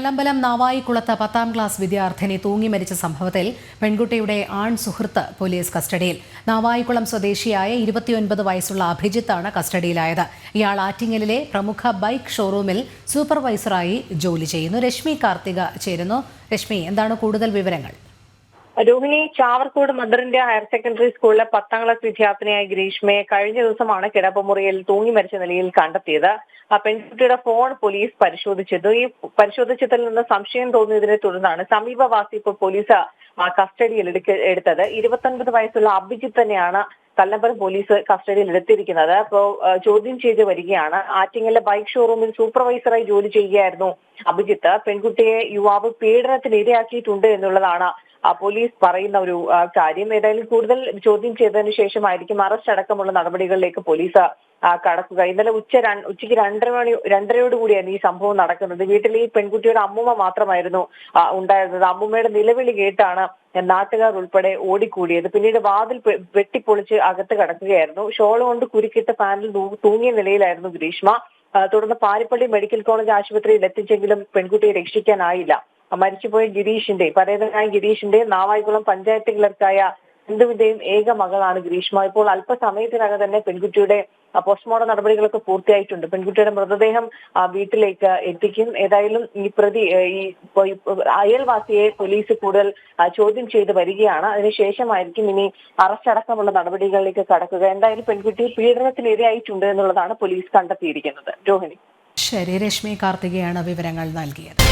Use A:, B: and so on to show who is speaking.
A: കല്ലമ്പലം നാവായിക്കുളത്ത് പത്താം ക്ലാസ് വിദ്യാർത്ഥിനി തൂങ്ങി മരിച്ച സംഭവത്തിൽ പെൺകുട്ടിയുടെ ആൺ സുഹൃത്ത് പോലീസ് കസ്റ്റഡിയിൽ. നാവായിക്കുളം സ്വദേശിയായ ഇരുപത്തിയൊൻപത് വയസ്സുള്ള അഭിജിത്താണ് കസ്റ്റഡിയിലായത്. ഇയാൾ ആറ്റിങ്ങലിലെ പ്രമുഖ ബൈക്ക് ഷോറൂമിൽ സൂപ്പർവൈസറായി ജോലി ചെയ്യുന്നു. രശ്മി കാർത്തിക ചേരുന്നു. രശ്മി എന്താണ് കൂടുതൽ വിവരങ്ങൾ?
B: Rohini Chavarcode India higher secondary സ്കൂളിലെ പത്താം ക്ലാസ് വിദ്യാർത്ഥിനിയായ ഗ്രീഷ്മയെ കഴിഞ്ഞ ദിവസമാണ് കിടപ്പുമുറിയിൽ തൂങ്ങി മരിച്ച നിലയിൽ കണ്ടെത്തിയത്. ആ പെൺകുട്ടിയുടെ ഫോൺ പോലീസ് പരിശോധിച്ചത് ഈ പരിശോധിച്ചതിൽ നിന്ന് സംശയം തോന്നിയതിനെ തുടർന്നാണ് സമീപവാസി ഇപ്പോൾ പോലീസ് കസ്റ്റഡിയിൽ എടുത്തത്. ഇരുപത്തൊൻപത് വയസ്സുള്ള അഭിജിത്ത് തന്നെയാണ് കല്ലമ്പലം പോലീസ് കസ്റ്റഡിയിൽ എടുത്തിരിക്കുന്നത്. അപ്പോ ചോദ്യം ചെയ്ത് വരികയാണ്. ആറ്റിങ്ങലിലെ ബൈക്ക് ഷോറൂമിൽ സൂപ്പർവൈസറായി ജോലി ചെയ്യുകയായിരുന്നു അഭിജിത്ത്. പെൺകുട്ടിയെ യുവാവ് പീഡനത്തിന് ഇരയാക്കിയിട്ടുണ്ട് എന്നുള്ളതാണ് പോലീസ് പറയുന്ന ഒരു കാര്യം. ഏതായാലും കൂടുതൽ ചോദ്യം ചെയ്തതിന് ശേഷമായിരിക്കും അറസ്റ്റ് അടക്കമുള്ള നടപടികളിലേക്ക് പോലീസ് കടക്കുക. ഇന്നലെ ഉച്ച ഉച്ചയ്ക്ക് രണ്ടര മണി രണ്ടരയോട് ഈ സംഭവം നടക്കുന്നത്. വീട്ടിൽ ഈ പെൺകുട്ടിയുടെ അമ്മൂമ്മ മാത്രമായിരുന്നു ഉണ്ടായിരുന്നത്. അമ്മൂമ്മയുടെ നിലവിളി കേട്ടാണ് നാട്ടുകാർ ഉൾപ്പെടെ ഓടിക്കൂടിയത്. പിന്നീട് വാതിൽ വെട്ടിപ്പൊളിച്ച് അകത്ത് കടക്കുകയായിരുന്നു. ഷോൾ കൊണ്ട് കുരുക്കിട്ട് പാനിൽ തൂങ്ങിയ നിലയിലായിരുന്നു ഗ്രീഷ്മ. തുടർന്ന് പാരിപ്പള്ളി മെഡിക്കൽ കോളേജ് ആശുപത്രിയിൽ എത്തിച്ചെങ്കിലും പെൺകുട്ടിയെ രക്ഷിക്കാനായില്ല. മരിച്ചുപോയ ഗിരീഷിന്റെ പരേതനായ ഗിരീഷിന്റെ നാവായിക്കുളം പഞ്ചായത്ത് ക്ലർക്കായ ഹിന്ദുവിന്റെയും ഏക മകളാണ് ഗ്രീഷ്മ. ഇപ്പോൾ അല്പസമയത്തിനകം തന്നെ പെൺകുട്ടിയുടെ പോസ്റ്റ്മോർട്ടം നടപടികളൊക്കെ പൂർത്തിയായിട്ടുണ്ട്. പെൺകുട്ടിയുടെ മൃതദേഹം വീട്ടിലേക്ക് എത്തിക്കും. ഏതായാലും ഈ പ്രതി ഈ അയൽവാസിയെ പോലീസ് കൂടുതൽ ചോദ്യം ചെയ്ത് വരികയാണ്. അതിനുശേഷമായിരിക്കും ഇനി അറസ്റ്റ് അടക്കമുള്ള നടപടികളിലേക്ക് കടക്കുക. എന്തായാലും പെൺകുട്ടി പീഡനത്തിനിരയായിട്ടുണ്ട് എന്നുള്ളതാണ് പോലീസ് കണ്ടെത്തിയിരിക്കുന്നത്. രോഹിണി.
A: ശരി രശ്മി കാർത്തികയാണ് വിവരങ്ങൾ നൽകിയത്.